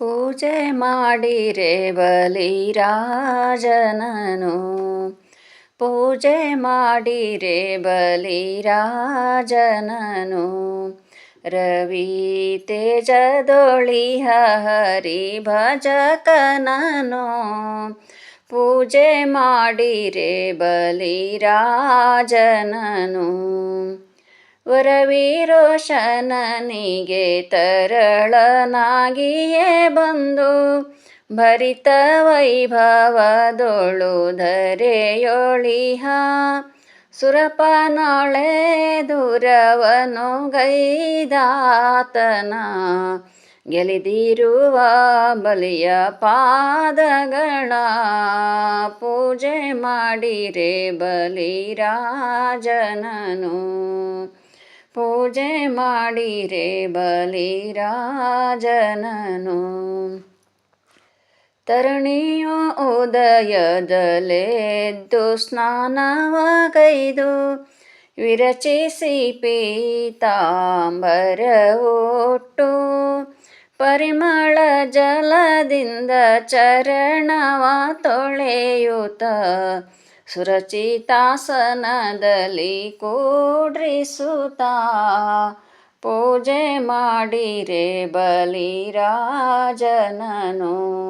ಪೂಜೆ ಮಾಡಿರೆ ಬಲಿರಾಜನನು ಪೂಜೆ ಮಾಡಿರೆ ಬಲಿರಾಜನನು ರವಿ ತೇಜದೊಳಿ ಹರಿ ಭಜಕನನು ಪೂಜೆ ಮಾಡಿರೆ ಬಲಿರಾಜನನು ವರವೀರೋಶನನಿಗೆ ತರಳನಾಗಿಯೇ ಬಂದು ಭರಿತ ವೈಭವದೊಳು ಧರೆಯೊಳಿಹ. ಸುರಪನೊಳೆ ದೂರವನು ಗೈದಾತನ. ಗೆಲಿದಿರುವ ಬಲಿಯ ಪಾದಗಳ ಪೂಜೆ ಮಾಡಿರೆ ಬಲಿರಾಜನನು. ಪೂಜೆ ಮಾಡಿರೆ ಬಲಿರಾಜನನು ತರುಣಿಯು ಉದಯದಲೆದ್ದು ಸ್ನಾನವಗೈದು. ವಿರಚಿಸಿ ಪೀತಾಂಬರ ಒಟ್ಟು ಪರಿಮಳ ಜಲದಿಂದ ಚರಣವ ತೊಳೆಯುತ್ತ. ಸುರಚಿತಾಸನದಲ್ಲಿ ಕೂಡ್ರಿಸುತ್ತ? ಪೂಜೆ ಮಾಡಿರೆ ಬಲಿರಾಜನನು.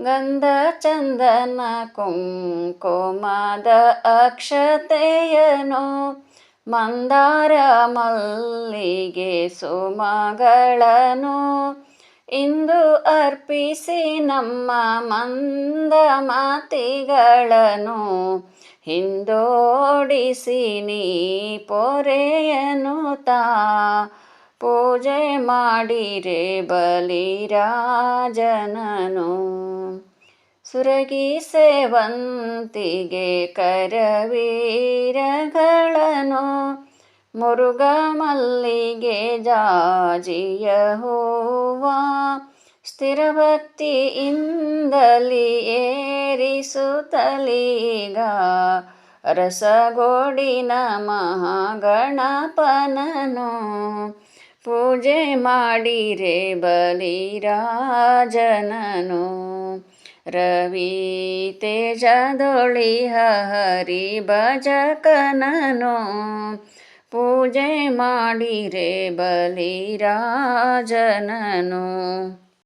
ಗಂಧ ಚಂದನ ಕುಂಕುಮದ ಅಕ್ಷತೆಯನು. ಮಂದಾರ ಮಲ್ಲಿಗೆ ಸುಮಗಳನು. ಇಂದು ಅರ್ಪಿಸಿ ನಮ್ಮ ಮಂದ ಮಾತಿಗಳನ್ನು, ಹಿಂದೋಡಿಸಿ ನೀ ಪೊರೆಯನು ತಾ ಪೂಜೆ ಮಾಡಿರೆ ಬಲಿರಾಜನನು ಸುರಗಿ ಸೇವಂತಿಗೆ ಕರವೀರಗಳನ್ನು ಮುರುಗ ಮಲ್ಲಿಗೆ ಜಾಜಿಯ ಹೂವ ಸ್ಥಿರಭಕ್ತಿಯಿಂದಲಿ ಏರಿಸುತ್ತಲೀಗ ರಸಗೋಡಿನ ಮಹಾಗಣಪನನು. ಪೂಜೆ ಮಾಡಿರೆ ಬಲಿರಾಜನನು ರವಿ ತೇಜದೊಳಿ ಹರಿ ಭಜಕನನು. ಪೂಜೆ ಮಾಡಿರೆ ಬಲಿರಾಜನನು.